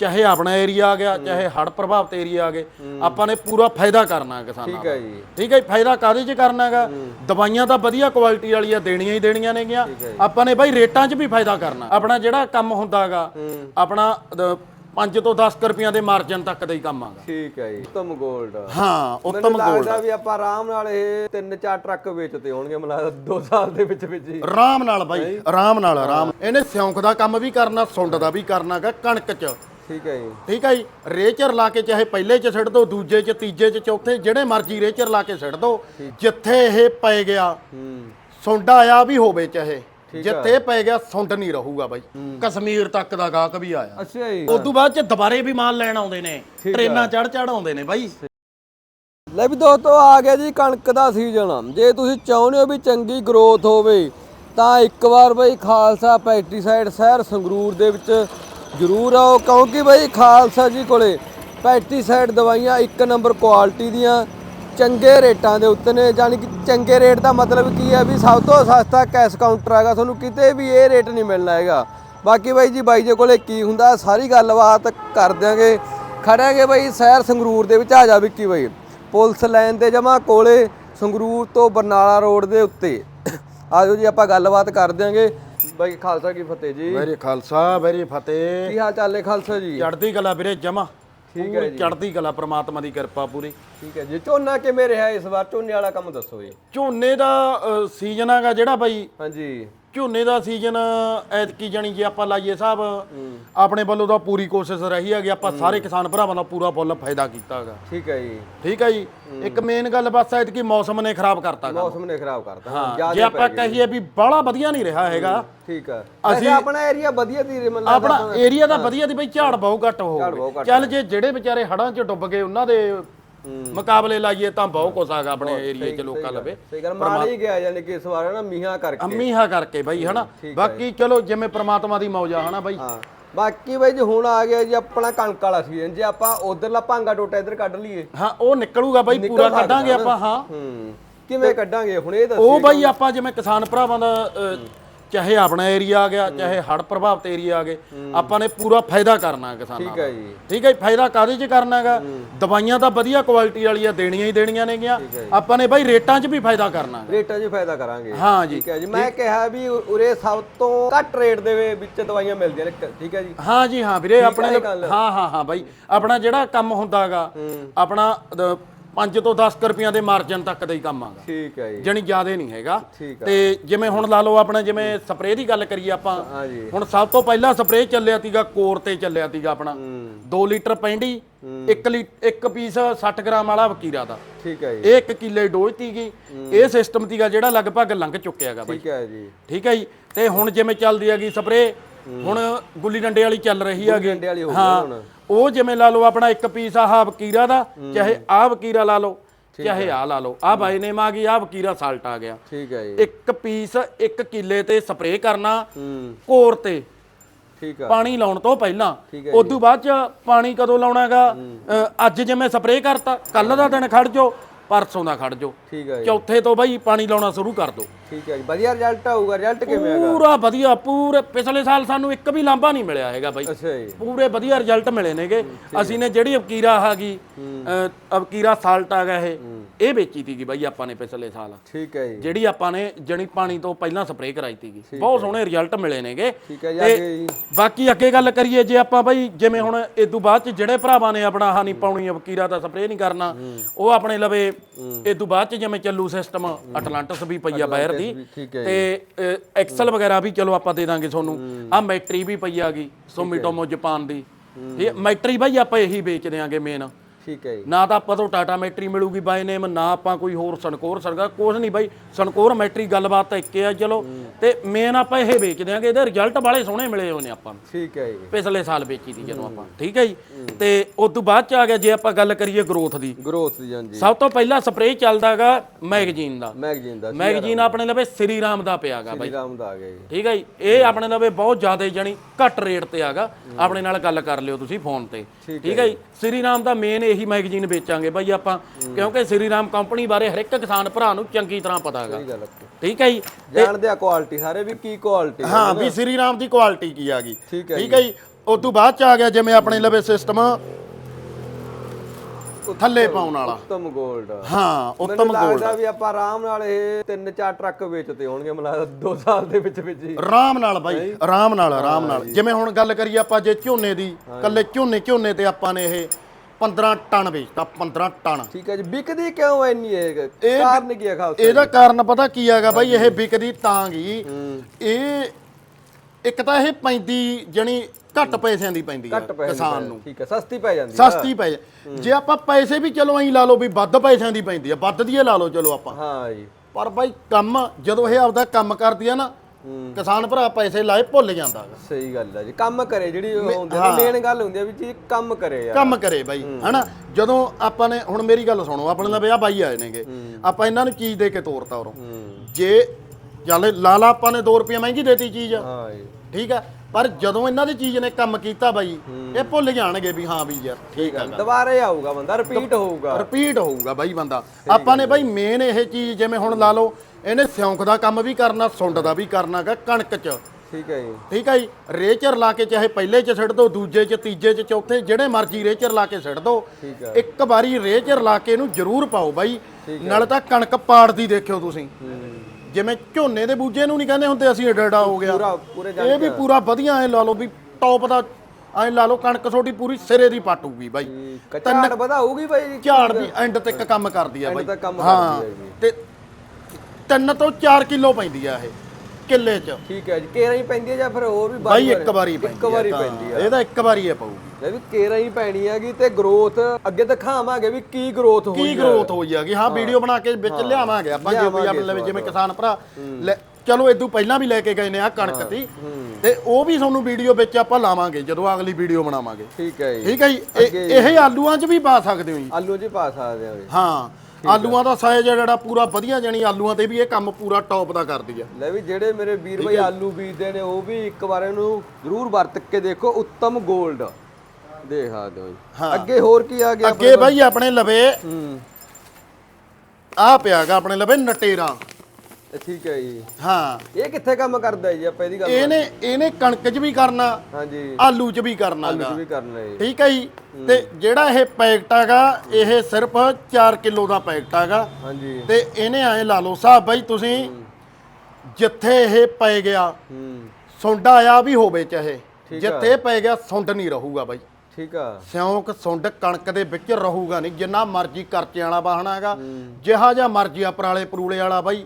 ਚਾਹੇ ਆਪਣਾ ਏਰੀਆ ਆ ਗਿਆ ਚਾਹੇ ਹੜ ਪ੍ਰਭਾਵਿਤ ਏਰੀਆ ਆ ਗਏ ਆਪਾਂ ਨੇ ਪੂਰਾ ਫਾਇਦਾ ਕਰਨਾ ਹੈ ਕਿਸਾਨਾਂ ਠੀਕ ਦਾ। ਹੈ ਜੀ। ਠੀਕ ਹੈ ਫਾਇਦਾ ਕਾਦੇ 'ਚ ਕਰਨਾ ਹੈਗਾ? ਦਵਾਈਆਂ ਤਾਂ ਵਧੀਆ ਕੁਆਲਿਟੀ ਵਾਲੀਆਂ ਦੇਣੀਆਂ ਹੀ ਦੇਣੀਆਂ ਨੇਗੀਆਂ। ਆਪਾਂ ਨੇ ਬਾਈ ਰੇਟਾਂ 'ਚ ਵੀ ਫਾਇਦਾ ਕਰਨਾ। ਆਪਣਾ ਜਿਹੜਾ ਕੰਮ ਹੁੰਦਾਗਾ ਆਪਣਾ 5 ਤੋਂ 10 ਰੁਪਈਆਂ ਦੇ ਮਾਰਜਨ ਤੱਕ ਦਾ ਹੀ ਕੰਮ ਆਗਾ ਠੀਕ ਹੈ ਜੀ ਉੱਤਮ 골ਡ ਹਾਂ ਉੱਤਮ ਗੋਲਡ ਲੱਗਦਾ ਵੀ ਆਪਾਂ ਆਰਾਮ ਨਾਲ ਇਹ ਤਿੰਨ ਚਾਰ ਟਰੱਕ ਵੇਚਦੇ ਹੋਣਗੇ ਮੈਨੂੰ ਲੱਗਦਾ 2 ਸਾਲ ਦੇ ਵਿੱਚ ਵਿੱਚ ਹੀ। ਆਰਾਮ ਨਾਲ ਬਾਈ ਆਰਾਮ ਨਾਲ ਆਰਾਮ। ਇਹਨੇ ਸਿਉਂਕ ਦਾ ਕੰਮ ਵੀ ਕਰਨਾ ਸੁੰਡ ਦਾ ਵੀ ਕਰਨਾਗਾ ਕਣਕ 'ਚ। ਠੀਕ ਹੈ ਜੀ। ਠੀਕ ਹੈ ਜੀ। ਰੇਚਰ ਲਾ ਕੇ ਚਾਹੇ ਪਹਿਲੇ 'ਚ ਸਿੱਟ ਦੋ ਦੂਜੇ 'ਚ ਤੀਜੇ 'ਚ ਚੌਥੇ ਜਿਹੜੇ ਮਰਜ਼ੀ ਰੇਚਰ ਲਾ ਕੇ ਸਿੱਟ ਦੋ ਜਿੱਥੇ ਇਹ ਪੈ ਗਿਆ ਹੂੰ। ਸੁੰਡ ਆਇਆ ਵੀ ਹੋਵੇ ਚਾਹੇ ਜਿੱਥੇ ਪੈ ਗਿਆ ਸੁੰਡ ਨਹੀਂ ਰਹੂਗਾ ਬਾਈ। ਕਸ਼ਮੀਰ ਤੱਕ ਦਾ ਗਾਹਕ ਵੀ ਆਇਆ। ਅੱਛਾ ਜੀ। ਉਸ ਤੋਂ ਬਾਅਦ 'ਚ ਦੁਬਾਰੇ ਵੀ ਮਾਲ ਲੈਣ ਆਉਂਦੇ ਨੇ ਟ੍ਰੇਨਾਂ ਚੜ ਚੜ ਆਉਂਦੇ ਨੇ ਬਾਈ। ਲੈ ਵੀ ਦੋਸਤੋ ਆ ਗਿਆ ਜੀ ਕਣਕ ਦਾ ਸੀਜ਼ਨ। ਜੇ ਤੁਸੀਂ ਚਾਹੁੰਦੇ ਹੋ ਵੀ ਚੰਗੀ ਗਰੋਥ ਹੋਵੇ ਤਾਂ ਇੱਕ ਵਾਰ ਬਈ ਖਾਲਸਾ ਪੈਸਟੀਸਾਈਡ ਸ਼ਹਿਰ ਸੰਗਰੂਰ ਦੇ ਵਿੱਚ ਜ਼ਰੂਰ ਆਓ, ਕਿਉਂਕਿ ਬਈ ਖਾਲਸਾ ਜੀ ਕੋਲੇ ਪੈਸਟੀਸਾਈਡ ਦਵਾਈਆਂ ਇੱਕ ਨੰਬਰ ਕੁਆਲਿਟੀ ਦੀਆਂ, ਚੰਗੇ ਰੇਟਾਂ ਦੇ ਉੱਤੇ ਨੇ ਯਾਨੀ ਕਿ ਚੰਗੇ ਰੇਟ ਦਾ ਮਤਲਬ ਕੀ ਹੈ ਵੀ ਸਭ ਤੋਂ ਸਸਤਾ ਕੈਸ਼ ਕਾਊਂਟਰ ਹੈਗਾ, ਤੁਹਾਨੂੰ ਕਿਤੇ ਵੀ ਇਹ ਰੇਟ ਨਹੀਂ ਮਿਲਣਾ ਹੈਗਾ। ਬਾਕੀ ਬਾਈ ਜੀ ਬਾਈ ਜੀ ਕੋਲੇ ਕੀ ਹੁੰਦਾ, ਸਾਰੀ ਗੱਲਬਾਤ ਕਰ ਦਿਆਂਗੇ। ਖੜਾਂਗੇ ਬਾਈ ਸ਼ਹਿਰ ਸੰਗਰੂਰ ਦੇ ਵਿੱਚ, ਆ ਜਾ ਵਿੱਕੀ ਬਾਈ। ਪੁਲਿਸ ਲਾਈਨ ਦੇ ਜਮਾ ਕੋਲੇ ਸੰਗਰੂਰ ਤੋਂ ਬਰਨਾਲਾ ਰੋਡ ਦੇ ਉੱਤੇ। ਆਜੋ ਜੀ, ਆਪਾਂ ਗੱਲਬਾਤ ਕਰ ਦਿਆਂਗੇ। ਬਾਈ ਖਾਲਸਾ ਕੀ ਫਤਿਹ ਜੀ। ਵੈਰੀ ਖਾਲਸਾ ਵੈਰੀ ਫਤਿਹ। ਕੀ ਹਾਲ ਚਾਲ ਹੈ ਖਾਲਸਾ ਜੀ? ਚੜ੍ਹਦੀ ਕਲਾ ਵੀਰੇ ਜਮਾ। ਠੀਕ ਹੈ ਪੂਰੀ ਚੜ੍ਹਦੀ ਕਲਾ ਪ੍ਰਮਾਤਮਾ ਦੀ ਕਿਰਪਾ ਪੂਰੀ। ਠੀਕ ਹੈ ਜੀ। ਝੋਨਾ ਕਿਵੇਂ ਰਿਹਾ ਇਸ ਵਾਰ? ਝੋਨੇ ਵਾਲਾ ਕੰਮ ਦੱਸੋ ਜੀ। ਝੋਨੇ ਦਾ ਸੀਜ਼ਨ ਹੈਗਾ ਜਿਹੜਾ ਬਾਈ। ਹਾਂਜੀ। ਝੋਨੇ ਦਾ ਸੀਜ਼ਨ ਐਤਕੀ ਜਾਣੀ ਜੇ ਆਪਾਂ ਲਾਈਏ ਸਾਹਿਬ ਆਪਣੇ ਵੱਲੋਂ ਤਾਂ ਪੂਰੀ ਕੋਸ਼ਿਸ਼ ਰਹੀ ਹੈਗੀ ਆਪਾਂ ਸਾਰੇ ਕਿਸਾਨ ਭਰਾਵਾਂ ਦਾ ਪੂਰਾ ਫੁੱਲ ਫਾਇਦਾ ਕੀਤਾ ਹੈਗਾ। ਠੀਕ ਹੈ ਜੀ। ਠੀਕ ਹੈ ਜੀ? ਇੱਕ ਮੇਨ ਗੱਲ ਬਸ ਐਤਕੀ ਮੌਸਮ ਨੇ ਖਰਾਬ ਕਰਤਾ ਗਾ ਮੌਸਮ ਨੇ ਖਰਾਬ ਕਰਤਾ। ਜੇ ਆਪਾਂ ਕਹੀਏ ਵੀ ਬਾਹਲਾ ਵਧੀਆ ਨਹੀਂ ਰਿਹਾ ਹੈਗਾ ਠੀਕ ਹੈ। ਅਸੀਂ ਆਪਣਾ ਏਰੀਆ ਵਧੀਆ ਦੀ ਮਤਲਬ ਆਪਣਾ ਏਰੀਆ ਦਾ ਵਧੀਆ ਦੀ ਬਈ ਝਾੜ ਬਹੁਤ ਘੱਟ ਹੋ ਗਏ ਚੱਲ ਜੇ ਜਿਹੜੇ ਵਿਚਾਰੇ ਹੜਾਂ 'ਚ ਡੁੱਬ ਗਏ ਉਹਨਾਂ ਦੇ ਮੁਕਾਬਲੇ ਲਾਈਏ ਤਾਂ ਬਹੁਤ ਕੁਛ ਆਗਾ ਆਪਣੇ ਏਰੀਏ 'ਚ ਲੋਕਾਂ ਲਵੇ। ਸਹੀ ਗੱਲ ਮਾਰ ਹੀ ਗਿਆ ਯਾਨੀ ਕਿ ਇਸ ਵਾਰ ਨਾ ਮੀਂਹਾਂ ਕਰਕੇ। ਅੰਮੀਹਾ ਕਰਕੇ ਬਈ ਹਨਾ? ਬਾਕੀ ਚਲੋ ਜਿਵੇਂ ਪ੍ਰਮਾਤਮਾ ਦੀ ਮੌਜ ਆ ਹਨਾ ਬਈ? ਬਾਕੀ ਬਾਈ ਜੀ ਹੁਣ ਆ ਗਿਆ ਜੀ ਆਪਣਾ ਕਣਕ ਵਾਲਾ ਸੀਜ਼ਨ ਜੇ ਆਪਾਂ ਉਧਰਲਾ ਭਾਂਗਾ ਟੋਟਾ ਇੱਧਰ ਕੱਢ ਲਈਏ। ਹਾਂ ਉਹ ਨਿਕਲੂਗਾ ਬਈ ਪੂਰਾ ਕੱਢਾਂਗੇ ਆਪਾਂ ਹਾਂ। ਕਿਵੇਂ ਕੱਢਾਂਗੇ ਹੁਣ ਇਹ ਦੱਸੋ ਉਹ ਬਈ ਆਪਾਂ ਜਿਵੇਂ ਕਿਸਾਨ ਭਰਾਵਾਂ ਦਾ ਚਾਹੇ ਆਪਣਾ ਏਰੀਆ ਆ ਗਿਆ ਚਾਹੇ ਹੜ ਪ੍ਰਭਾਵਿਤ ਏਰੀਆ ਆ ਗਏ ਆਪਾਂ ਨੇ ਪੂਰਾ ਫਾਇਦਾ ਕਰਨਾ ਕਿਸਾਨਾਂ ਠੀਕ ਦਾ। ਹੈ ਜੀ। ਠੀਕ ਹੈ ਜੀ, ਫਾਇਦਾ ਕਾਦੇ 'ਚ ਕਰਨਾ ਹੈਗਾ? ਦਵਾਈਆਂ ਤਾਂ ਵਧੀਆ ਕੁਆਲਿਟੀ ਵਾਲੀਆਂ ਦੇਣੀਆਂ ਹੀ ਦੇਣੀਆਂ ਨੇਗੀਆਂ। ਆਪਾਂ ਨੇ ਬਾਈ ਰੇਟਾਂ 'ਚ ਵੀ ਫਾਇਦਾ ਕਰਨਾ ਰੇਟਾਂ 'ਚ ਫਾਇਦਾ ਕਰਾਂਗੇ। ਹਾਂ ਜੀ। ਠੀਕ ਹੈ ਜੀ ਮੈਂ ਕਿਹਾ ਵੀ ਉਰੇ ਸਭ ਤੋਂ ਘੱਟ ਰੇਟ ਦੇ ਵਿੱਚ ਦਵਾਈਆਂ ਮਿਲਦੀਆਂ ਨੇ ਠੀਕ ਹੈ ਜੀ। ਹਾਂ ਜੀ ਹਾਂ ਵੀਰੇ ਆਪਣੇ। ਹਾਂ ਹਾਂ ਹਾਂ ਬਾਈ। ਆਪਣਾ ਜਿਹੜਾ ਕੰਮ ਹੁੰਦਾਗਾ ਆਪਣਾ 5 ਤੋਂ 10 ਰੁਪਈਆਂ ਦੇ ਮਾਰਜਨ ਤੱਕ ਦਾ ਹੀ ਕੰਮ ਆਗਾ। ਠੀਕ ਹੈ ਜੀ। ਜਣੀ ਜ਼ਿਆਦੇ ਨਹੀਂ ਹੈਗਾ। ਠੀਕ ਤੇ ਜਿਵੇਂ ਹੁਣ ਲਾ ਲਓ ਆਪਣਾ ਜਿਵੇਂ ਸਪਰੇਅ ਦੀ ਗੱਲ ਕਰੀਏ ਆਪਾਂ ਹਾਂ ਜੀ। ਹੁਣ ਸਭ ਤੋਂ ਪਹਿਲਾਂ ਸਪਰੇਅ ਚੱਲਿਆ ਸੀਗਾ ਕੋਰ ਤੇ ਚੱਲਿਆ ਸੀਗਾ ਆਪਣਾ। 2 ਲੀਟਰ ਪੈਂਡੀ 1 ਲੀ 1 ਪੀਸ 60 ਗ੍ਰਾਮ ਵਾਲਾ ਵਕੀਰਾ ਦਾ। ਠੀਕ ਹੈ ਜੀ। ਇਹ 1 ਕਿੱਲੇ ਡੋਜ਼ ਤੀਗੀ। ਇਹ ਸਿਸਟਮ ਸੀਗਾ ਜਿਹੜਾ ਲਗਭਗ ਲੰਘ ਚੁੱਕਿਆਗਾ ਬਾਈ। ਠੀਕ ਹੈ ਜੀ। ਠੀਕ ਹੈ ਜੀ। ਤੇ ਹੁਣ ਜਿਵੇਂ ਚੱਲਦੀ ਹੈਗੀ ਸਪਰੇਅ ਹੁਣ ਗੁੱਲੀ ਡੰਡੇ ਵਾਲੀ ਚੱਲ ਰਹੀ ਹੈਗੀ। ਡੰਡੇ ਵਾਲੀ ਹੋ ਗਈ ਹਾਂ ਹੁਣ। ਉਹ ਜਿਵੇਂ ਲਾ ਲਓ ਆਪਣਾ ਇੱਕ ਪੀਸ ਆਹ ਵਕੀਰਾ ਦਾ ਚਾਹੇ ਆਹ ਵਕੀਰਾ ਲਾ ਲਓ ਚਾਹੇ ਆਹ ਲਾ ਲਓ। ਆਹ ਬਾਈ ਨੇਮ ਆ ਗਈ ਆਹ ਵਕੀਰਾ ਸਾਲਟ ਆ ਗਿਆ। ਠੀਕ ਹੈ ਜੀ। ਇੱਕ ਪੀਸ ਇੱਕ ਕਿੱਲੇ ਤੇ ਸਪਰੇਅ ਕਰਨਾ ਹੂੰ। ਕੋਰ ਤੇ। ਠੀਕ ਹੈ ਪਾਣੀ ਲਾਉਣ ਤੋਂ ਪਹਿਲਾਂ। ਠੀਕ ਹੈ ਉਸ ਤੋਂ ਬਾਅਦ ਚ ਪਾਣੀ ਕਦੋਂ ਲਾਉਣਾਗਾ ਅੱਜ ਜਿਵੇਂ ਸਪਰੇਅ ਕਰਤਾ ਕੱਲ ਦਾ ਦਿਨ ਖੜ ਜਾਓ ਪਰਸੋਂ ਦਾ ਖੜ ਜਾਓ। ਠੀਕ ਹੈ ਜੀ। ਚੌਥੇ ਤੋਂ ਬਾਈ ਪਾਣੀ ਲਾਉਣਾ ਸ਼ੁਰੂ ਕਰ ਦਿਓ। ਠੀਕ ਹੈ ਜੀ। ਵਧੀਆ ਰਿਜ਼ਲਟ ਆਊਗਾ। ਰਿਜ਼ਲਟ ਕਿਵੇਂ ਹੈਗਾ? ਪੂਰਾ ਵਧੀਆ ਪੂਰੇ ਪਿਛਲੇ ਸਾਲ ਸਾਨੂੰ ਇੱਕ ਵੀ ਲਾਂਭਾ ਨਹੀਂ ਮਿਲਿਆ ਹੈਗਾ ਬਾਈ। ਅੱਛਾ ਜੀ। ਪੂਰੇ ਵਧੀਆ ਰਿਜ਼ਲਟ ਮਿਲੇ ਨੇਗੇ। ਅਸੀਂ ਨੇ ਜਿਹੜੀ ਅਵਕੀਰਾ ਹੈਗੀ ਅ, ਅਵਕੀਰਾ ਸਾਲਟ ਆ ਗਿਆ ਇਹ ਇਹ ਵੇਚੀ ਸੀਗੀ ਬਾਈ ਆਪਾਂ ਨੇ ਪਿਛਲੇ ਸਾਲ। ਠੀਕ ਹੈ ਜੀ। ਜਿਹੜੀ ਆਪਾਂ ਨੇ ਜਣੀ ਪਾਣੀ ਤੋਂ ਪਹਿਲਾਂ ਸਪਰੇਅ ਕਰਾਈ ਸੀਗੀ। ਬਹੁਤ ਸੋਹਣੇ ਰਿਜ਼ਲਟ ਮਿਲੇ ਨੇਗੇ। ਠੀਕ ਹੈ ਜੀ ਬਾਕੀ ਅੱਗੇ ਗੱਲ ਕਰੀਏ ਜੇ ਆਪਾਂ ਬਾਈ ਜਿਵੇਂ ਹੁਣ ਇਸ ਤੋਂ ਬਾਅਦ ਚ ਜਿਹੜੇ ਭਰਾਵਾਂ ਨੇ ਆਪਣਾ ਹਾਨੀ ਪਾਉਣੀ ਅਵਕੀਰਾ ਦਾ ਸਪਰੇਅ ਨਹੀਂ ਕਰਨਾ ਉਹ ਆਪਣੇ ਲਵੇ ਇਸ ਤੋਂ ਬਾਅਦ ਚ ਜਿਵੇਂ ਚੱਲੂ ਸਿਸਟਮ ਅਟਲਾਂਟਸ ਵੀ ਪਈ ਆ ਬਾਹਰ ਦੀ। ਤੇ ਐਕਸਲ ਵਗੈਰਾ ਵੀ ਚਲੋ ਆਪਾਂ ਦੇ ਦਾਂਗੇ ਤੁਹਾਨੂੰ। ਆ ਮੈਟਰੀ ਵੀ ਪਈ ਆਗੀ ਸੋਮੀਟੋਮੋ ਜਾਪਾਨ ਦੀ। ਇਹ ਮੈਟਰੀ ਬਾਈ ਆਪਾਂ ਇਹੀ ਵੇਚ ਦਿਆਂਗੇ ਮੇਨ ਠੀਕ ਹੈ ਜੀ। ਨਾ ਤਾਂ ਆਪਾਂ ਤੋਂ ਟਾਟਾ ਮੈਟਰੀ ਮਿਲੂਗੀ ਬਾਈ ਨੇਮ ਨਾ ਆਪਾਂ ਕੋਈ ਹੋਰ ਸਨਕੋਰ ਸਰਗਾ ਕੁਛ ਨਹੀਂ ਬਾਈ। ਸਨਕੋਰ ਮੈਟਰੀ ਗੱਲਬਾਤ ਤਾਂ ਇੱਕੇ ਆ ਚਲੋ। ਤੇ ਮੇਨ ਆਪਾਂ ਇਹ ਵੇਚ ਦਿਆਂਗੇ ਇਹਦੇ ਰਿਜ਼ਲਟ ਵਾਲੇ ਸੋਹਣੇ ਮਿਲੇ ਹੋਏ ਨੇ ਆਪਾਂ ਨੂੰ। ਠੀਕ ਹੈ ਜੀ। ਪਿਛਲੇ ਸਾਲ ਵੇਚੀ ਦੀ ਜਦੋਂ ਆਪਾਂ। ਠੀਕ ਹੈ ਜੀ? ਤੇ ਉਸ ਤੋਂ ਬਾਅਦ ਚ ਆ ਗਿਆ ਜੇ ਆਪਾਂ ਗੱਲ ਕਰੀਏ ਗਰੋਥ ਦੀ। ਗਰੋਥ ਦੀ ਹਾਂਜੀ। ਸਭ ਤੋਂ ਪਹਿਲਾਂ ਸਪਰੇਅ ਚੱਲਦਾਗਾ ਮੈਗਜ਼ੀਨ ਦਾ। ਮੈਗਜ਼ੀਨ ਦਾ ਮੈਗਜ਼ੀਨ ਆਪਣੇ ਲਵੇ ਸ੍ਰੀ ਰਾਮ ਦਾ ਪਿਆਗਾ ਬਾਈ। ਰਾਮ ਦਾ ਆ ਗਿਆ ਜੀ। ਠੀਕ ਹੈ ਜੀ? ਇਹ ਆਪਣੇ ਲਵੇ ਬਹੁਤ ਜ਼ਿਆਦਾ ਜਣੀ ਘੱਟ ਰੇਟ ਤੇ ਆਗਾ। ਆਪਣੇ ਨਾਲ ਗੱਲ ਕਰ ਲਿਓ ਤੁਸੀਂ ਫੋਨ ਤੇ। ਠੀਕ ਹੈ ਜੀ? ਸ੍ਰੀ ਰਾਮ ਦਾ ਮੇਨ ਇਹੀ ਮੈਗਜ਼ੀਨ ਵੇਚਾਂਗੇ ਬਾਈ ਆਪਾਂ। ਕਿਉਂਕਿ ਸ੍ਰੀ ਰਾਮ ਕੰਪਨੀ ਬਾਰੇ ਹਰ ਇੱਕ ਕਿਸਾਨ ਭਰਾ ਨੂੰ ਚੰਗੀ ਤਰ੍ਹਾਂ ਪਤਾ ਹੈਗਾ ਠੀਕ ਹੈ ਜੀ? ਜਾਣਦੇ ਆ ਕੁਆਲਿਟੀ ਸਾਰੇ ਵੀ ਕੀ ਕੁਆਲਿਟੀ ਹਾਂ ਵੀ ਸ੍ਰੀ ਰਾਮ ਦੀ ਕੁਆਲਿਟੀ ਕੀ ਆ ਗਈ। ਠੀਕ ਹੈ ਜੀ। ਉਸ ਤੋਂ ਬਾਅਦ ਚ ਆ ਗਿਆ ਜਿਵੇਂ ਆਪਣੇ ਲਵੇ ਸਿਸਟਮ ਥੱਲੇ ਪਾਉਣ ਵਾਲਾ। ਉੱਤਮ 골ਡ ਹਾਂ ਉੱਤਮ ਗੋਲਡ ਲੱਗਦਾ ਵੀ ਆਪਾਂ ਆਰਾਮ ਨਾਲ ਇਹ ਤਿੰਨ ਚਾਰ ਟਰੱਕ ਵੇਚਦੇ ਹੋਣਗੇ ਮੈਨੂੰ ਲੱਗਦਾ 2 ਸਾਲ ਦੇ ਵਿੱਚ ਵਿੱਚ ਹੀ। ਆਰਾਮ ਨਾਲ ਬਾਈ ਆਰਾਮ ਨਾਲ ਆਰਾਮ ਨਾਲ। ਜਿਵੇਂ ਹੁਣ ਗੱਲ ਕਰੀਏ ਆਪਾਂ ਜੇ ਝੋਨੇ ਦੀ ਕੱਲੇ ਝੋਨੇ ਝੋਨੇ ਤੇ ਆਪਾਂ ਨੇ ਇਹ 15 ਟਨ ਵੇਚਤਾ 15 ਟਨ। ਠੀਕ ਹੈ ਜੀ ਵਿਕਦੀ ਕਿਉਂ ਐਨੀ ਹੈ ਕਾਰਨ ਕੀ ਹੈ ਖਾਲਸਾ ਇਹਦਾ ਕਾਰਨ ਪਤਾ ਕੀ ਹੈਗਾ ਬਾਈ ਇਹ ਵਿਕਦੀ ਤਾਂ ਗਈ ਇਹ ਇੱਕ ਤਾਂ ਇਹ ਪੈਂਦੀ ਜਣੀ ਘੱਟ ਪੈਸਿਆਂ ਦੀ ਪੈਂਦੀ ਆ ਕਿਸਾਨ ਨੂੰ। ਠੀਕ ਹੈ ਸਸਤੀ ਪੈ ਜਾਂਦੀ ਹੈ ਸਸਤੀ ਪੈ ਜਾ- ਜੇ ਆਪਾਂ ਪੈਸੇ ਵੀ ਚਲੋ ਐਂ ਲਾ ਲਓ ਵੀ ਵੱਧ ਪੈਸਿਆਂ ਦੀ ਪੈਂਦੀ ਆ ਵੱਧ ਦੀ ਲਾ ਲਓ ਚਲੋ ਆਪਾਂ। ਹਾਂ ਜੀ। ਪਰ ਬਾਈ ਕੰਮ ਜਦੋਂ ਇਹ ਆਪਦਾ ਕੰਮ ਕਰਦੀ ਆ ਨਾ ਕਿਸਾਨ ਭਰਾ ਪੈਸੇ ਲਾਏ ਭੁੱਲ ਜਾਂਦਾ ਗਾ। ਸਹੀ ਗੱਲ ਹੈ ਜੀ। ਕੰਮ ਕਰੇ ਜਿਹੜੀ ਉਹ ਹੁੰਦੀ ਹੈ। ਮੇਨ ਗੱਲ ਹੁੰਦੀ ਹੈ ਵੀ ਜੀ ਕੰਮ ਕਰੇ ਯਾਰ। ਕੰਮ ਕਰੇ ਬਾਈ ਹਨਾ? ਜਦੋਂ ਆਪਾਂ ਨੇ ਹੁਣ ਮੇਰੀ ਗੱਲ ਸੁਣੋ ਆਪਣੇ ਲਵੇ ਆ ਬਾਈ ਆਏ ਨੇਗੇ। ਆਪਾਂ ਇਹਨਾਂ ਨੂੰ ਚੀਜ਼ ਦੇ ਕੇ ਤੋਰਤਾ ਉਰੋਂ। ਜੇ ਚੱਲ ਲਾਲਾ ਆਪਾਂ ਨੇ 2 ਰੁਪਏ ਮਹਿੰਗੀ ਦੇਤੀ ਚੀਜ਼। ਹਾਂ ਜੀ। ਠੀਕ ਆ? ਪਰ ਜਦੋਂ ਇਹਨਾਂ ਦੀ ਚੀਜ਼ ਨੇ ਕੰਮ ਕੀਤਾ ਬਾਈ ਇਹ ਭੁੱਲ ਜਾਣਗੇ ਵੀ ਹਾਂ ਵੀ ਯਾਰ ਠੀਕ ਆ ਦੁਬਾਰੇ ਆਊਗਾ ਬੰਦਾ ਰਿਪੀਟ ਹੋਊਗਾ। ਰਿਪੀਟ ਹੋਊਗਾ ਬਾਈ ਬੰਦਾ। ਆਪਾਂ ਨੇ ਬਾਈ ਮੇਨ ਇਹ ਚੀਜ਼ ਜਿਵੇਂ ਹੁਣ ਲਾ ਲਓ ਇਹਨੇ ਸਿਉਂਖ ਦਾ ਕੰਮ ਵੀ ਕਰਨਾ ਸੁੰਡ ਦਾ ਵੀ ਕਰਨਾਗਾ ਕਣਕ 'ਚ। ਠੀਕ ਹੈ ਜੀ। ਠੀਕ ਹੈ ਜੀ? ਰੇਚਰ ਲਾ ਕੇ ਚਾਹੇ ਪਹਿਲੇ 'ਚ ਸਿੱਟ ਦੋ ਦੂਜੇ 'ਚ ਤੀਜੇ 'ਚ ਚੌਥੇ ਜਿਹੜੇ ਮਰਜ਼ੀ ਰੇਚਰ ਲਾ ਕੇ ਸਿੱਟ ਦੋ। ਠੀਕ ਹੈ। ਇੱਕ ਵਾਰੀ ਰੇਚਰ ਲਾ ਕੇ ਇਹਨੂੰ ਜ਼ਰੂਰ ਪਾਓ ਬਾਈ। ਨਾਲ ਤਾਂ ਕਣਕ ਪਾੜਦੀ ਦੇਖਿਓ ਤੁਸੀਂ। ਜਿਵੇਂ ਝੋਨੇ ਦੇ ਬੂਝੇ ਨੂੰ ਨਹੀਂ ਕਹਿੰਦੇ ਹੁੰਦੇ ਅਸੀਂ ਏਡਾ ਹੋ ਗਿਆ। ਇਹ ਵੀ ਪੂਰਾ ਵਧੀਆ ਐ ਲਾ ਲਓ ਵੀ ਟੌਪ ਦਾ ਐ ਲਾ ਲਓ ਕਣਕ ਛੋਟੀ ਪੂਰੀ ਸਿਰੇ ਦੀ ਪਾਟੂਗੀ ਬਾਈ। ਕਚਾੜ ਵਧਾਊਗੀ ਬਾਈ ਝਾੜ ਵੀ ਐਂਡ ਤੱਕ ਕੰਮ ਕਰਦੀ ਆ ਬਾਈ। ਹਾਂ। ਤੇ 3 ਤੋਂ 4 ਕਿਲੋ ਪੈਂਦੀ ਆ ਇਹ ਕਿੱਲੇ 'ਚ। ਠੀਕ ਹੈ ਜੀ ਕੇਰਾ ਹੀ ਪੈਂਦੀ ਹੈ ਜਾਂ ਫਿਰ ਹੋਰ ਵੀ ਬਾਈ ਇੱਕ ਵਾਰੀ ਪੈਂਦੀ ਇੱਕ ਵਾਰੀ ਆ, ਪੈਂਦੀ ਹਾਂ, ਇਹਦਾ ਇੱਕ ਵਾਰੀ ਇਹ ਪਊਗੀ। ਲੈ ਵੀ ਕੇਰਾ ਹੀ ਪੈਣੀ ਹੈਗੀ ਤੇ ਗਰੋਥ ਅੱਗੇ ਦਿਖਾਵਾਂਗੇ ਵੀ ਕੀ ਗਰੋਥ ਹੋਈ ਕੀ ਗਰੋਥ ਹੋਈ ਹੈਗੀ। ਹਾਂ ਵੀਡੀਓ ਬਣਾ ਕੇ ਵਿੱਚ ਲਿਆਵਾਂਗੇ ਆਪਾਂ ਜੇ ਕੋਈ ਆਪਣੇ ਜਿਵੇਂ ਕਿਸਾਨ ਭਰਾ ਲੈ- ਚਲੋ ਇਦੋਂ ਪਹਿਲਾਂ ਵੀ ਲੈ ਕੇ ਗਏ ਨੇ ਆ ਕਣਕ ਦੀ। ਤੇ ਉਹ ਵੀ ਤੁਹਾਨੂੰ ਵੀਡੀਓ ਵਿੱਚ ਆਪਾਂ ਲਾਵਾਂਗੇ ਜਦੋਂ ਅਗਲੀ ਵੀਡੀਓ ਬਣਾਵਾਂਗੇ। ਠੀਕ ਹੈ ਜੀ। ਠੀਕ ਹੈ ਜੀ? ਇਹ- ਇਹ ਆਲੂਆਂ 'ਚ ਵੀ ਪਾ ਸਕਦੇ ਹੋ ਜੀ। ਆਲੂ ਜੀ ਪਾ ਸਕਦੇ ਹਾਂ ਹਾਂ। ਆਲੂਆਂ ਦਾ ਸਾਈਜ਼ ਜਿਹੜਾ ਪੂਰਾ ਵਧੀਆ ਜਾਨੀ ਆਲੂਆਂ ਤੇ ਵੀ ਇਹ ਕੰਮ ਪੂਰਾ ਟੌਪ ਦਾ ਕਰਦੀ ਆ। ਲੈ ਵੀ ਜਿਹੜੇ ਮੇਰੇ ਵੀਰ ਭਾਈ ਆਲੂ ਬੀਜਦੇ ਨੇ ਉਹ ਵੀ ਇੱਕ ਵਾਰ ਇਹਨੂੰ ਜ਼ਰੂਰ ਵਰਤ ਕੇ ਦੇਖੋ ਉੱਤਮ 골ਡ ਦੇਖ ਹੋ। ਜੀ ਅੱਗੇ ਹੋਰ ਕੀ ਆ ਗਿਆ ਅੱਗੇ ਬਾਈ ਆਪਣੇ ਲਵੇ ਹੂੰ। ਆ ਪਿਆਗਾ ਆਪਣੇ ਲਵੇ ਨਟੇਰਾ। ਠੀਕ ਹੈ ਜੀ। ਹਾਂ। ਇਹ ਕਿੱਥੇ ਕੰਮ ਕਰਦਾ ਜੀ ਆਪਾਂ ਇਹਦੀ ਗੱਲ ਇਹਨੇ ਇਹਨੇ ਕਣਕ 'ਚ ਵੀ ਕਰਨਾ ਹਾਂਜੀ। ਆਲੂ 'ਚ ਵੀ ਕਰਨਾ ਆਲੂ ਚ ਵੀ ਕਰਨਾ ਹੈ ਠੀਕ ਹੈ ਜੀ? ਤੇ ਜਿਹੜਾ ਇਹ ਪੈਕਟ ਹੈਗਾ ਇਹ ਸਿਰਫ 4 ਕਿਲੋ ਦਾ ਪੈਕਟ ਹੈਗਾ। ਹਾਂਜੀ। ਤੇ ਇਹਨੇ ਐ ਲਾ ਲਓ ਸਾਹਿਬ ਬਾਈ ਤੁਸੀਂ ਜਿੱਥੇ ਇਹ ਪੈ ਗਿਆ ਹੂੰ। ਸੁੰਡਾ ਆ ਵੀ ਹੋਵੇ ਚਾਹੇ। ਜਿੱਥੇ ਪੈ ਗਿਆ ਸੁੰਡ ਨਹੀਂ ਰਹੂਗਾ ਬਾਈ। ਠੀਕ ਆ। ਸਿਉਂਕ ਸੁੰਡ ਕਣਕ ਦੇ ਵਿੱਚ ਰਹੂਗਾ ਨਹੀਂ ਜਿੰਨਾ ਮਰਜ਼ੀ ਕਰਚੇ ਵਾਲਾ ਵਾਹਣਾ ਹੈਗਾ ਜਿਹਾ ਜਿਹਾ ਮਰਜ਼ੀ ਆ ਪਰਾਲੇ ਪਰੂਲੇ ਵਾਲਾ ਬਾਈ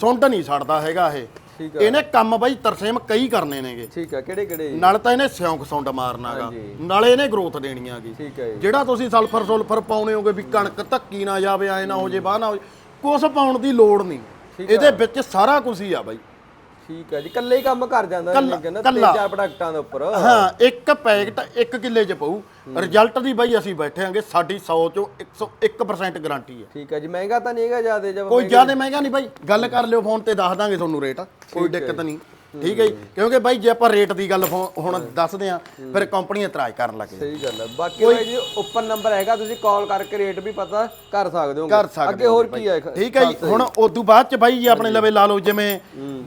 ਸੁੰਡ ਨਹੀਂ ਛੱਡਦਾ ਹੈਗਾ ਇਹ। ਠੀਕ ਆ। ਇਹਨੇ ਕੰਮ ਬਾਈ ਤਰਸੇਮ ਕਈ ਕਰਨੇ ਨੇਗੇ। ਠੀਕ ਆ ਕਿਹੜੇ ਕਿਹੜੇ? ਜੀ? ਨਾਲ ਤਾਂ ਇਹਨੇ ਸਿਉਂਕ ਸੁੰਡ ਮਾਰਨਾਗਾ। ਹਾਂਜੀ। ਨਾਲੇ ਇਹਨੇ ਗਰੋਥ ਦੇਣੀ ਆਗੀ ਠੀਕ ਜੀ। ਜਿਹੜਾ ਤੁਸੀਂ ਸਲਫਰ ਸੁਲਫਰ ਪਾਉਣੇ ਹੋਗੇ ਵੀ ਕਣਕ ਧੱਕੀ ਨਾ ਜਾਵੇ ਐ ਨਾ ਹੋ ਜੇ ਬਾਹ ਨਾ ਹੋ ਜੇ ਕੁਛ ਪਾਉਣ ਦੀ ਲੋੜ ਨਹੀਂ। ਇਹਦੇ ਵਿੱਚ ਸਾਰਾ ਕੁਝ ਹੀ ਆ ਬਾਈ। ਠੀਕ ਹੈ ਜੀ ਇਕੱਲੇ ਹੀ ਕੰਮ ਕਰ ਜਾਂਦਾ ਕੱਲਾ- ਨੇ ਕਹਿੰਦਾ ਕੱਲਾ। ਚਾਰ ਪ੍ਰੋਡਕਟਾਂ ਦੇ ਉੱਪਰ। ਹਾਂ ਇੱਕ ਪੈਕਟ ਇੱਕ ਕਿੱਲੇ ਚ ਪਊ। ਰਿਜ਼ਲਟ ਦੀ ਬਾਈ ਅਸੀਂ ਬੈਠੇ ਆਂਗੇ ਸਾਡੀ 100 ਚੋਂ 101% ਗਾਰੰਟੀ ਹੈ। ਠੀਕ ਹੈ ਜੀ ਮਹਿੰਗਾ ਤਾਂ ਨਹੀਂ ਹੈਗਾ ਜ਼ਿਆਦਾ ਜਬ ਕੋਈ ਜ਼ਿਆਦਾ ਮਹਿੰਗਾ ਨਹੀਂ ਬਾਈ। ਗੱਲ ਕਰ ਲਿਓ ਫੋਨ ਤੇ ਦੱਸ ਦਾਂਗੇ ਤੁਹਾਨੂੰ ਰੇਟ ਕੋਈ ਦਿੱਕਤ ਨਹੀਂ। ਠੀਕ ਹੈ ਜੀ? ਕਿਉਂਕਿ ਬਾਈ ਜੇ ਆਪਾਂ ਰੇਟ ਦੀ ਗੱਲ ਹੁਣ ਦੱਸਦੇ ਆਂ ਫਿਰ ਕੰਪਨੀ ਇਤਰਾਜ਼ ਕਰਨ ਲੱਗੇ ਸਹੀ ਗੱਲ ਹੈ। ਬਾਕੀ ਬਾਈ ਜੀ ਉੱਪਰ ਨੰਬਰ ਹੈਗਾ ਤੁਸੀਂ ਕਾਲ ਕਰਕੇ ਰੇਟ ਵੀ ਪਤਾ ਕਰ ਸਕਦੇ ਹੋ ਕਰ ਸਕਦੇ ਅੱਗੇ ਹੋਰ ਕੀ ਹੈ? ਠੀਕ ਹੈ ਜੀ ਹੁਣ ਉਦੋਂ ਬਾਅਦ ਚ ਬਾਈ ਜੀ ਆਪਣੇ ਲਵੇ ਲਾ ਲਓ ਜਿਵੇਂ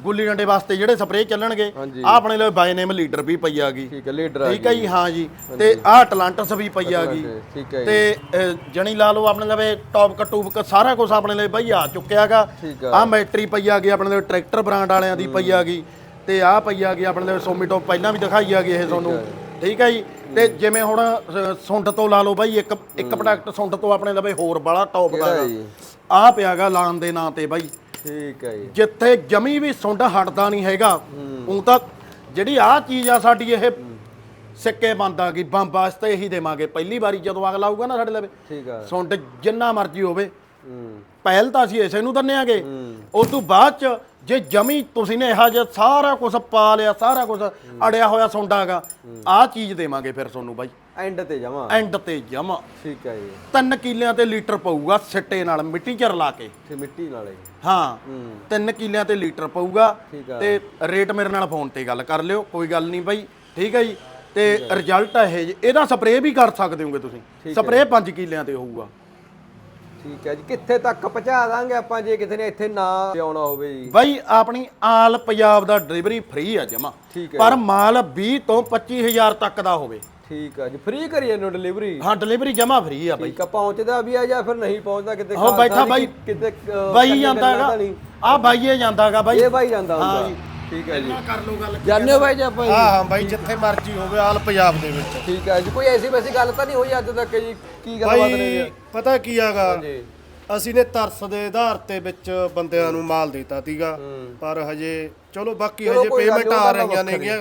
ਗੁੱਲੀ ਡੰਡੇ ਵਾਸਤੇ ਜਿਹੜੇ ਸਪਰੇਅ ਚੱਲਣਗੇ। ਆ ਆਪਣੇ ਲਵੇ ਬਾਈ ਨੇਮ ਲੀਡਰ ਵੀ ਪਈ ਆ ਗਈ। ਠੀਕ ਹੈ ਲੀਡਰ ਠੀਕ ਹੈ ਜੀ ਹਾਂ ਜੀ। ਤੇ ਆਹ ਟਲਾਂਟਸ ਵੀ ਪਈ ਆ ਗਈ। ਠੀਕ ਹੈ ਜੀ। ਤੇ ਜਣੀ ਲਾ ਲਓ ਆਪਣੇ ਲਵੇ ਟੌਪ ਕਟੂਬ ਸਾਰਾ ਕੁਝ ਆਪਣੇ ਲਈ ਬਾਈ ਆ ਚੁੱਕਿਆਗਾ ਆ। ਆ ਮੈਟਰੀ ਪਈ ਆ ਗਈ ਆਪਣੇ ਲਈ ਟਰੈਕਟਰ ਬ੍ਰਾਂਡ ਵਾਲਿਆਂ ਦੀ ਪਈ ਆ ਗਈ। ਤੇ ਆ ਪਈ ਆ ਗਈ ਆਪਣੇ ਲਈ ਸੋਮੀਟੋ ਪਹਿਲਾਂ ਵੀ ਦਿਖਾਈ ਆ ਗਈ ਇਹ ਤੁਹਾਨੂੰ। ਠੀਕ ਹੈ ਜੀ। ਤੇ ਜਿਵੇਂ ਹੁਣ ਸੁੰਡ ਤੋਂ ਲਾ ਲਓ ਬਾਈ ਇੱਕ ਇੱਕ ਪ੍ਰੋਡਕਟ ਸੁੰਡ ਤੋਂ ਆਪਣੇ ਲਵੇ ਹੋਰ ਬਾਲਾ ਟੌਪ ਦਾ ਕਿਹੜਾ ਹੈ ਜੀ? ਆ ਪਿਆਗਾ ਲਾਣ ਦੇ ਨਾਂ ਤੇ ਬਾਈ। ਠੀਕ ਹੈ ਜੀ। ਜਿੱਥੇ ਜਮੀ ਵੀ ਸੁੰਡ ਹਟਦਾ ਨਹੀਂ ਹੈਗਾ ਉਹ ਤਾਂ ਜਿਹੜੀ ਆ ਚੀਜ਼ ਆ ਸਾਡੀ ਇਹ ਸਿੱਕੇ ਬੰਦ ਗਈ ਬੰਬ ਵਾਸਤੇ ਇਹੀ ਦੇਵਾਂਗੇ। ਪਹਿਲੀ ਵਾਰੀ ਜਦੋਂ ਅਗਲਾ ਆਊਗਾ ਨਾ ਸਾਡੇ ਲਵੇ। ਠੀਕ ਆ। ਸੁੰਡ ਜਿੰਨਾ ਮਰਜ਼ੀ ਹੋਵੇ। ਹੂੰ। ਪਹਿਲ ਤਾਂ ਅਸੀਂ ਇਸੇ ਨੂੰ ਦੰਨਿਆਂਗੇ ਉਸ ਤੋਂ ਬਾਅਦ ਚ ਜੇ ਜਮੀ ਤੁਸੀਂ ਨੇ ਇਹੋ ਜਿਹਾ ਸਾਰਾ ਕੁਝ ਪਾ ਲਿਆ ਸਾਰਾ ਕੁਝ ਅੜਿਆ ਹੋਇਆ ਸੁੰਡਾਗਾ ਆ ਚੀਜ਼ ਦੇਵਾਂਗੇ ਫਿਰ ਤੁਹਾਨੂੰ ਬਾਈ। ਐਂਡ ਤੇ ਜਮਾ। ਐਂਡ ਤੇ ਜਮਾ। ਠੀਕ ਹੈ ਜੀ। ਤਿੰਨ ਕਿੱਲਿਆਂ ਤੇ ਲੀਟਰ ਪਊਗਾ ਸਿੱਟੇ ਨਾਲ ਮਿੱਟੀ ਚ ਰਲਾ ਕੇ। ਤੇ ਮਿੱਟੀ ਨਾਲੇ। ਹਾਂ ਹੂੰ। ਤਿੰਨ ਕਿੱਲਿਆਂ ਤੇ ਲੀਟਰ ਪਊਗਾ। ਤੇ ਰੇਟ ਮੇਰੇ ਨਾਲ ਫੋਨ ਤੇ ਗੱਲ ਕਰ ਲਿਓ ਕੋਈ ਗੱਲ ਨਹੀਂ ਬਾਈ। ਠੀਕ ਹੈ ਜੀ। ਤੇ ਰਿਜ਼ਲਟ ਇਹ ਇਹਦਾ ਸਪਰੇਅ ਵੀ ਕਰ ਸਕਦੇ ਹੋਗੇ ਤੁਸੀਂ। ਸਪਰੇਅ 5 ਕਿੱਲਿਆਂ ਤੇ ਹੋਊਗਾ। ਠੀਕ ਹੈ ਜੀ। ਕਿੱਥੇ ਤੱਕ ਪਹੁੰਚਾ ਦਾਂਗੇ ਆਪਾਂ ਜੇ ਕਿਸੇ ਨੇ ਇੱਥੇ ਨਾ ਆਉਣਾ ਹੋਵੇ ਜੀ। ਬਾਈ ਆਪਣੀ ਆਲ ਪੰਜਾਬ ਦਾ ਡਿਲੀਵਰੀ ਫ੍ਰੀ ਆ ਜਮਾ। ਠੀਕ ਹੈ। ਪਰ ਮਾਲ 20 ਤੋਂ 25000 ਤੱਕ ਦਾ ਹੋਵੇ। ਠੀਕ ਹੈ ਜੀ। ਫ੍ਰੀ ਕਰੀਏ ਨੂੰ ਡਿਲੀਵਰੀ ਹਾਂ ਡਿਲੀਵਰੀ ਜਮਾ ਫ੍ਰੀ ਆ ਬਾਈ। ਠੀਕ ਆ ਪਹੁੰਚਦਾ ਵੀ ਆ ਜਾਂ ਫਿਰ ਨਹੀਂ ਪਹੁੰਚਦਾ ਕਿਤੇ ਹੋ ਬੈਠਾ ਬਾਈ। ਕਿਤੇ ਅਹ, ਬਾਈ ਜਾਂਦਾ ਹੈਗਾ। ਤਾਂ ਨਹੀਂ। ਆ ਬਾਈਏ ਜਾਂਦਾਗਾ ਬਾਈ। ਇਹ ਬਾਈ ਜਾਂਦਾ ਹਾਂ ਹੁੰਦਾ। ਜੀ। ਠੀਕ ਹੈ ਜੀ। ਕਰ ਲੋ ਗੱਲ ਜਾਣਦੇ ਹੋ ਬਾਈ ਜੀ ਆਪਾਂ ਜੀ? ਹਾਂ ਹਾਂ ਬਾਈ ਜਿੱਥੇ ਮਰਜ਼ੀ ਹੋਵੇ ਆਲ ਪੰਜਾਬ ਦੇ ਵਿੱਚ। ਠੀਕ ਹੈ ਜੀ ਕੋਈ ਐਸੀ ਵੈਸੀ ਗੱਲ ਤਾਂ ਨਹੀਂ ਹੋਈ ਅੱਜ ਤੱਕ ਜੀ? ਕੀ ਗੱਲਬਾਤ ਨੇ ਜੀ? ਬਾਈ ਪਤਾ ਕੀ ਹੈਗਾ? ਜੀ ਅਸੀਂ ਨੇ ਤਰਸ ਦੇ ਆਧਾਰ ਤੇ ਵਿੱਚ ਬੰਦਿਆਂ ਨੂੰ ਮਾਲ ਦਿੱਤਾ ਸੀਗਾ। ਪਰ ਹਜੇ ਚਲੋ ਬਾਕੀ ਚਲੋ ਹਜੇ ਕੋਈ ਗੱਲ ਪੇਮੈਂਟ ਨੀ, ਆ ਰਹੀਆਂ ਵੱਖਰੀ। ਨੇਗੀਆਂ।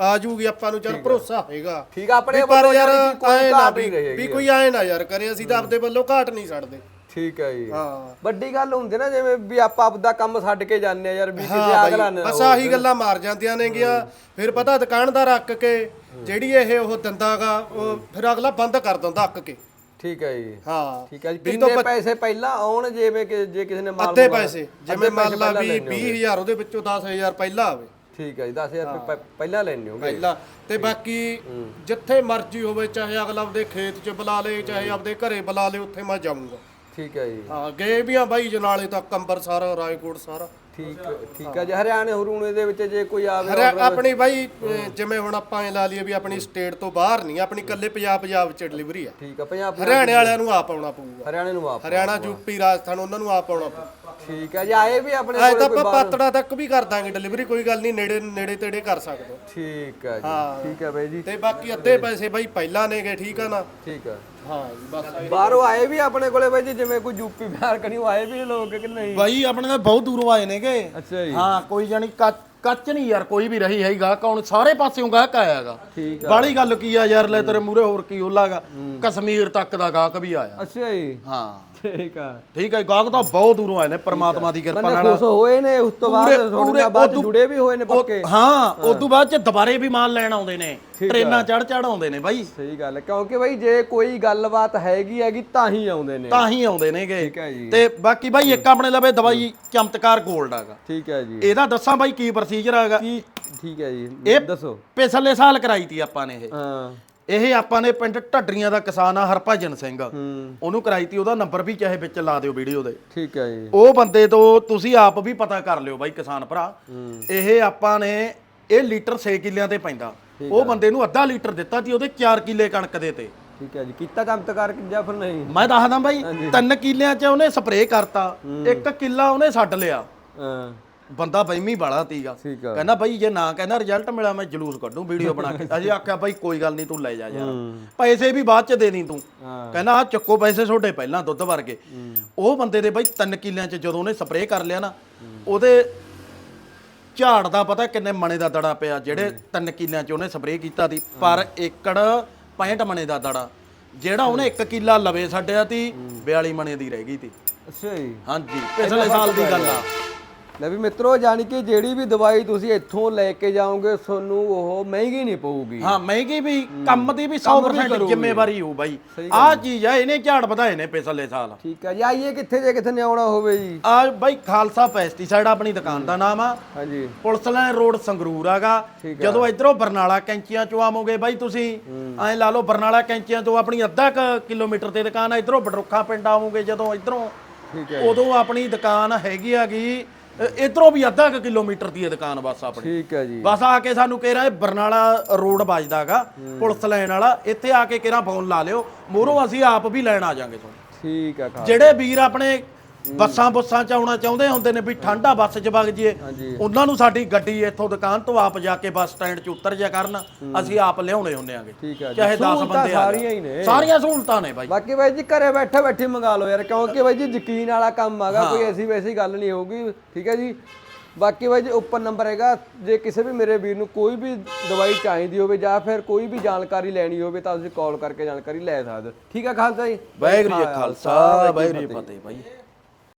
ਆ ਜੂਗੀ ਆਪਾਂ ਨੂੰ ਚੱਲ ਭਰੋਸਾ ਹੋਏਗਾ ਠੀਕ ਆ, ਆਪਣੇ ਵੀ ਪਰ ਵੱਲੋਂ ਯਾਰ ਕੋਈ ਆਏ ਨਾ ਘਾਟ ਵੀ ਨਹੀਂ ਰਹੇਗੀ ਵੀ ਕੋਈ ਆਏ ਨਾ ਯਾਰ ਕਰੇ ਅਸੀਂ ਤਾਂ ਆਪਦੇ ਵੱਲੋਂ ਘਾਟ ਨਹੀਂ ਛੱਡਦੇ। ਠੀਕ ਹੈ ਜੀ। ਹਾਂ। ਵੱਡੀ ਗੱਲ ਹੁੰਦੀ ਨਾ ਜਿਵੇਂ ਵੀ ਆਪਾਂ ਆਪਦਾ ਕੰਮ ਛੱਡ ਕੇ ਜਾਂਦੇ ਆ ਯਾਰ ਵੀ ਕਿਸੇ ਹਾਂ ਅਗਲਾ ਬਾਈ ਨਾ ਬਸ ਆਹੀ ਗੱਲਾਂ ਮਾਰ ਜਾਂਦੀਆਂ ਨੇਗੀਆਂ। ਫਿਰ ਪਤਾ ਦੁਕਾਨਦਾਰ ਅੱਕ ਕੇ ਜਿਹੜੀ ਇਹ ਉਹ ਦਿੰਦਾਗਾ ਉਹ ਫਿਰ ਅਗਲਾ ਬੰਦ ਕਰ ਦਿੰਦਾ ਅੱਕ ਕੇ। ਠੀਕ ਹੈ ਜੀ। ਹਾਂ। ਠੀਕ ਹੈ ਜੀ। ਵੀਹ ਤੋਂ ਕਿੰਨੇ ਪੈਸੇ ਪਹਿਲਾਂ ਆਉਣ ਜਿਵੇਂ ਕਿ ਜੇ ਕਿਸੇ ਨੇ ਮਾਲ ਅੱਧੇ ਮੰਗਵਾਇਆ? ਪੈਸੇ ਅੱਧੇ ਜਿਵੇਂ ਮੰਨ ਪੈਸੇ ਲਾ ਪਹਿਲਾਂ ਵੀ ਲੈਣੇ ਹੋਣਗੇ। 20000 ਉਹਦੇ ਵਿੱਚੋਂ 10000 ਪਹਿਲਾਂ ਆਵੇ। ਠੀਕ ਹੈ ਜੀ 10000 ਰੁਪਏ ਪਹਿ- ਪਹਿਲਾਂ ਲੈਣੇ ਹੋਗੇ ਪਹਿਲਾਂ। ਤੇ ਬਾਕੀ ਜਿੱਥੇ ਮਰਜ਼ੀ ਹੋਵੇ ਚਾਹੇ ਅਗਲਾ ਆਪਦੇ ਖੇਤ 'ਚ ਬੁਲਾ ਲੇ ਚਾਹੇ ਆਪਦੇ ਘਰੇ ਬੁਲਾ ਲੇ ਉੱਥੇ ਮੈਂ ਜਾਊਂਗਾ। ਠੀਕ ਹੈ ਜੀ। ਹਾਂ ਗਏ ਵੀ ਆ ਬਾਈ ਜਨਾਲੇ ਤੱਕ ਅੰਬਰਸਰ ਰਾਏਕੋਟ ਸਾਰਾ। ਠੀਕ ਠੀਕ ਹੈ ਜੀ। ਹਰਿਆਣੇ ਹਰੂਣੇ ਦੇ ਵਿੱਚ ਜੇ ਕੋਈ ਆਵੇ ਹਰਿਆ ਆਪਣੀ ਬਾਈ ਜਿਵੇਂ ਹੁਣ ਆਪਾਂ ਐ ਲਾ ਲਈਏ ਵੀ ਆਪਣੀ ਸਟੇਟ ਤੋਂ ਬਾਹਰ ਨਹੀਂ ਆਪਣੀ ਕੱਲੇ ਪੰਜਾਬ ਪੰਜਾਬ 'ਚ ਡਿਲੀਵਰੀ ਆ। ਠੀਕ ਹੈ ਪੰਜਾਬ ਹਰਿਆਣੇ ਵਾਲਿਆਂ ਨੂੰ ਆਪ ਆਉਣਾ ਪਊਗਾ। ਹਰਿਆਣੇ ਨੂੰ ਆਪ ਹਰਿਆਣਾ ਯੂਪੀ ਰਾਜਸਥਾਨ ਉਹਨਾਂ ਨੂੰ ਆਪ ਆਉਣਾ ਪਊ ਠੀਕ ਹੈ ਜੀ ਆਏ ਵੀ ਆਪਣੇ ਕੋਲੇ ਤਾਂ ਆਪਾਂ ਪਾਤੜਾ ਤੱਕ ਵੀ ਕਰ ਦਾਂਗੇ ਡਿਲੀਵਰੀ ਕੋਈ ਗੱਲ ਨਹੀਂ ਨੇੜੇ ਨੇੜੇ ਤੇੜੇ ਕਰ ਸਕਦੇ। ਠੀਕ ਹੈ ਜੀ। ਠੀਕ ਹੈ ਬਾਈ ਜੀ। ਤੇ ਬਾਕੀ ਅੱਧੇ ਪੈਸੇ ਬਾਈ ਪਹਿਲਾਂ ਨੇਗੇ ਠੀਕ ਆ ਨਾ? ਠੀਕ ਹੈ ਹਾਂ ਬਸ ਬਾਹਰੋਂ ਆਏ ਵੀ ਆਪਣੇ ਕੋਲੇ ਬਾਈ ਜੀ ਜਿਵੇਂ ਕੋਈ ਯੂਪੀ ਬਿਹਾਰ ਕਣੀਓ ਆਏ ਵੀ ਲੋਕ ਕਿ ਨਹੀਂ? ਬਾਈ ਆਪਣੇ ਤਾਂ ਬਹੁਤ ਦੂਰੋਂ ਆਏ ਨੇਗੇ ਅੱਛਾ ਜੀ। ਹਾਂ ਕੋਈ ਜਾਨੀ ਕੱਚ ਕੱਚ ਨਹੀਂ ਯਾਰ ਕੋਈ ਵੀ ਰਹੀ ਹੈਗੀ ਗਾਹਕ ਹੁਣ ਸਾਰੇ ਪਾਸਿਓਂ ਗਾਹਕ ਆਇਆਗਾ ਠੀਕ ਬਾਲੀ ਗੱਲ ਕੀ ਆ ਯਾਰ ਲੈ ਤੇਰੇ ਮੂਰੇ ਹੋਰ ਕੀ ਹੋਲਾਗਾ। ਕਸ਼ਮੀਰ ਤੱਕ ਦਾ ਗਾਹਕ ਵੀ ਆਇਆ। ਅੱਛਾ ਜੀ। ਹਾਂ। ਠੀਕ ਆ। ਠੀਕ ਹੈ ਗਾਹਕ ਤਾਂ ਬਹੁਤ ਦੂਰੋਂ ਆਏ ਨੇ ਪ੍ਰਮਾਤਮਾ ਦੀ ਕਿਰਪਾ ਨਾਲ। ਖੁਸ਼ ਹੋਏ ਨੇ ਉਸ ਤੋਂ ਬਾਅਦ ਪੂਰੇ ਬਾਅਦ ਜੁੜੇ ਵੀ ਹੋਏ ਨੇ ਪੱਕੇ। ਹਾਂ ਉਸ ਤੋਂ ਬਾਅਦ ਚ ਦੁਬਾਰੇ ਵੀ ਮਾਲ ਲੈਣ ਆਉਂਦੇ ਨੇ ਟ੍ਰੇਨਾਂ ਚੜ ਚੜ ਆਉਂਦੇ ਨੇ ਬਾਈ। ਸਹੀ ਗੱਲ ਕਿਉਂਕਿ ਬਾਈ ਜੇ ਕੋਈ ਗੱਲਬਾਤ ਹੈਗੀ ਹੈਗੀ ਤਾਂ ਹੀ ਆਉਂਦੇ ਨੇ। ਤਾਂ ਹੀ ਆਉਂਦੇ ਨੇਗੇ। ਠੀਕ ਹੈ ਜੀ। ਤੇ ਬਾਕੀ ਬਾਈ ਇੱਕ ਆਪਣੇ ਲਵੇ ਦਵਾਈ ਚਮਤਕਾਰ 골ਡ ਆਗਾ। ਠੀਕ ਹੈ ਜੀ। ਇਹਦਾ ਦੱਸਾਂ ਬਾਈ ਕੀ ਪ੍ਰੋਸੀਜਰ ਆਗਾ। ਕੀ ਠੀਕ ਹੈ ਜੀ ਇਹ ਦੱਸੋ। ਪਿਛਲੇ ਸਾਲ ਕਰਾਈ ਤੀ ਆਪਾਂ ਨੇ ਇਹ। ਹਾਂ। ਇਹ ਆਪਾਂ ਨੇ ਪਿੰਡ ਢੱਡਰੀਆਂ ਦਾ ਕਿਸਾਨ ਆ ਹਰਭਜਨ ਸਿੰਘ। ਹੂੰ। ਉਹਨੂੰ ਕਰਾਈ ਤੀ ਉਹਦਾ ਨੰਬਰ ਵੀ ਚਾਹੇ ਵਿੱਚ ਲਾ ਦਿਓ ਵੀਡੀਓ ਦੇ। ਠੀਕ ਹੈ ਜੀ। ਉਹ ਬੰਦੇ ਤੋਂ ਤੁਸੀਂ ਆਪ ਵੀ ਪਤਾ ਕਰ ਲਿਓ ਬਾਈ ਕਿਸਾਨ ਭਰਾ। ਇਹ ਆਪਾਂ ਨੇ ਇਹ ਲੀਟਰ 6 ਕਿੱਲਿਆਂ ਤੇ ਪੈਂਦਾ। ਉਹ ਬੰਦੇ ਨੂੰ ਅੱਧਾ ਲੀਟਰ ਦਿੱਤਾ ਤੀ ਉਹਦੇ 4 ਕਿੱਲੇ ਕਣਕ ਦੇ ਤੇ। ਠੀਕ ਹੈ ਜੀ। ਕੀਤਾ ਚਮਤਕਾਰ ਕਿ ਜਾਂ ਫਿਰ ਨਹੀਂ? ਮੈਂ ਦੱਸਦਾ ਬਾਈ ਤਿੰਨ ਕਿੱਲਿਆਂ 'ਚ ਉਹਨੇ ਸਪਰੇਅ ਕਰਤਾ। ਇੱਕ ਕਿੱਲਾ ਉਹਨੇ ਛੱਡ ਲਿਆ। ਹਾਂ। ਬੰਦਾ ਬੈਮੀ ਬਾਲਾ ਤੀਗਾ। ਠੀਕ ਆ। ਕਹਿੰਦਾ ਬਾਈ ਜੇ ਨਾ ਕਹਿੰਦਾ ਰਿਜ਼ਲਟ ਮਿਲਿਆ ਮੈਂ ਜਲੂਸ ਕੱਢੂ ਵੀਡੀਓ ਬਣਾ ਕੇ। ਅਸੀਂ ਆਖਿਆ ਬਾਈ ਕੋਈ ਗੱਲ ਨਹੀਂ ਤੂੰ ਲੈ ਜਾ ਯਾਰ। ਪੈਸੇ ਵੀ ਬਾਅਦ ਚ ਦੇ ਦੀ ਤੂੰ। ਹਾਂ। ਕਹਿੰਦਾ ਆ ਚੱਕੋ ਪੈਸੇ ਤੁਹਾਡੇ ਪਹਿਲਾਂ ਦੁੱਧ ਵਰਗੇ। ਉਹ ਬੰਦੇ ਦੇ ਬਾਈ ਤਿੰਨ ਕਿੱਲਿਆਂ ਚ ਜਦੋਂ ਉਹਨੇ ਸਪਰੇਅ ਕਰ ਲਿਆ ਨਾ ਉਹਦੇ ਝਾੜ ਦਾ ਪਤਾ ਕਿੰਨੇ ਮਣੇ ਦਾ ਦੜਾ ਪਿਆ ਜਿਹੜੇ ਤਿੰਨ ਕਿੱਲਿਆਂ ਚ ਉਹਨੇ ਸਪਰੇਅ ਕੀਤਾ ਸੀ। ਪਰ ਏਕੜ 65 ਮਣੇ ਦਾ ਦੜਾ ਜਿਹੜਾ ਉਹਨੇ 1 ਕਿੱਲਾ ਲਵੇ ਛੱਡਿਆ ਤੀ 42 ਮਣੇ ਦੀ ਰਹਿ ਗਈ ਤੀ। ਅੱਛਾ ਜੀ। ਹਾਂਜੀ ਪਿਛਲੇ ਸਾਲ ਦੀ ਗੱਲ ਆ। ਲੈ ਵੀ ਮਿੱਤਰੋ ਜਾਣੀ ਕਿ ਜਿਹੜੀ ਵੀ ਦਵਾਈ ਤੁਸੀਂ ਇੱਥੋਂ ਲੈ ਕੇ ਜਾਓਗੇ ਤੁਹਾਨੂੰ ਉਹ ਮਹਿੰਗੀ ਨਹੀਂ ਪਊਗੀ। ਹਾਂ ਮਹਿੰਗੀ ਵੀ ਕੰਮ ਦੀ ਵੀ 100% ਜ਼ਿੰਮੇਵਾਰੀ ਹੋ ਬਾਈ। ਆਹ ਚੀਜ਼ ਆ ਇਹਨੇ ਝਾੜ ਵਧਾਏ ਨੇ ਪਿਛਲੇ ਸਾਲ। ਠੀਕ ਹੈ ਜੀ ਆਈਏ ਕਿੱਥੇ ਜੇ ਕਿੱਥੇ ਨੇ ਆਉਣਾ ਹੋਵੇ ਜੀ। ਆ ਬਾਈ ਖਾਲਸਾ ਪੈਸਟੀਸਾਈਡ ਆਪਣੀ ਦੁਕਾਨ ਦਾ ਨਾਮ ਆ। ਹਾਂਜੀ। ਪੁਲਿਸ ਲਾਈਨ ਰੋਡ ਸੰਗਰੂਰ ਆਗਾ। ਜਦੋਂ ਇਧਰੋਂ ਬਰਨਾਲਾ ਕੈਂਚੀਆਂ ਚੋਂ ਆਵੋਗੇ ਬਾਈ ਤੁਸੀਂ ਐਂ ਲਾ ਲਓ ਬਰਨਾਲਾ ਕੈਂਚੀਆਂ ਤੋਂ ਆਪਣੀ ਅੱਧਾ ਕਿਲੋਮੀਟਰ ਤੇ ਦੁਕਾਨ ਆ ਇਧਰੋਂ ਬਡਰੁੱਖਾ ਪਿੰਡ ਆਵੋਗੇ ਜਦੋਂ ਇਧਰੋਂ। ਠੀਕ ਉਦੋਂ ਆਪਣੀ ਦੁਕਾਨ ਹੈਗੀ ਆਗੀ ਇਧਰੋਂ ਵੀ ਅੱਧਾ ਕੁ ਕਿਲੋਮੀਟਰ ਦੀ ਹੈ ਦੁਕਾਨ ਬਸ ਆਪਣੀ। ਠੀਕ ਹੈ ਜੀ। ਬਸ ਆ ਕੇ ਸਾਨੂੰ ਕਿਹੜਾ ਇਹ ਬਰਨਾਲਾ ਰੋਡ ਵੱਜਦਾਗਾ ਪੁਲਿਸ ਲਾਈਨ ਵਾਲਾ ਇੱਥੇ ਆ ਕੇ ਕਿਹੜਾ ਫੋਨ ਲਾ ਲਿਓ। ਮੂਹਰੋਂ ਅਸੀਂ ਆਪ ਵੀ ਲੈਣ ਆ ਜਾਾਂਗੇ ਤੁਹਾਨੂੰ। ਠੀਕ ਹੈ ਜਿਹੜੇ ਵੀਰ ਆਪਣੇ ਬੱਸਾਂ ਬੁੱਸਾਂ ਚ ਆਉਣਾ ਚਾਹੁੰਦੇ ਹੁੰਦੇ ਨੇ ਵੀ ਠੰਡਾ ਬੱਸ 'ਚ ਵਗ ਜੀਏ ਹਾਂਜੀ। ਉਹਨਾਂ ਨੂੰ ਸਾਡੀ ਗੱਡੀ ਇੱਥੋਂ ਦੁਕਾਨ ਤੋਂ ਆਪ ਜਾ ਕੇ ਬੱਸ ਸਟੈਂਡ 'ਚ ਉਤਰ ਜਾ ਕਰਨ। ਅਸੀਂ ਆਪ ਲਿਆਉਣੇ ਹੁੰਦੇ ਆਂਗੇ। ਠੀਕ ਹੈ ਜੀ। ਚਾਹੇ 10 ਸਹੂਲਤਾਂ ਬੰਦੇ ਆ ਸਾਰੀਆਂ ਹੀ ਨੇ। ਸਾਰੀਆਂ ਸਹੂਲਤਾਂ ਨੇ ਬਾਈ। ਬਾਕੀ ਬਾਈ ਜੀ ਘਰੇ ਬੈਠੇ ਬੈਠੇ ਮੰਗਾ ਲਓ ਯਾਰ ਕਿਉਂਕਿ ਬਾਈ ਜੀ ਯਕੀਨ ਵਾਲਾ ਕੰਮ ਆਗਾ ਕੋਈ ਐਸੀ ਵੈਸੀ ਗੱਲ ਨਹੀਂ ਹੋਊਗੀ। ਠੀਕ ਹੈ ਜੀ। ਬਾਕੀ ਬਾਈ ਜੀ ਉੱਪਰ ਨੰਬਰ ਹੈਗਾ ਜੇ ਕਿਸੇ ਵੀ ਮੇਰੇ ਵੀਰ ਨੂੰ ਕੋਈ ਵੀ ਦਵਾਈ ਚਾਹੀਦੀ ਹੋਵੇ ਜਾਂ ਫਿਰ ਕੋਈ ਵੀ ਜਾਣਕਾਰੀ ਲੈਣੀ ਹੋਵੇ ਤਾਂ ਤੁਸੀਂ ਕਾਲ ਕਰਕੇ ਜਾਣਕਾਰੀ ਲੈ ਸਕਦੇ ਹੋ। ਠੀਕ ਹੈ ਖਾਲਸਾ ਜੀ? ਵਾਹਿਗੁਰੂ ਜੀ ਕਾ ਖਾਲਸਾ ਵਾਹਿਗੁਰੂ ਜੀ ਕੀ ਫਤਿਹ ਬਾਈ।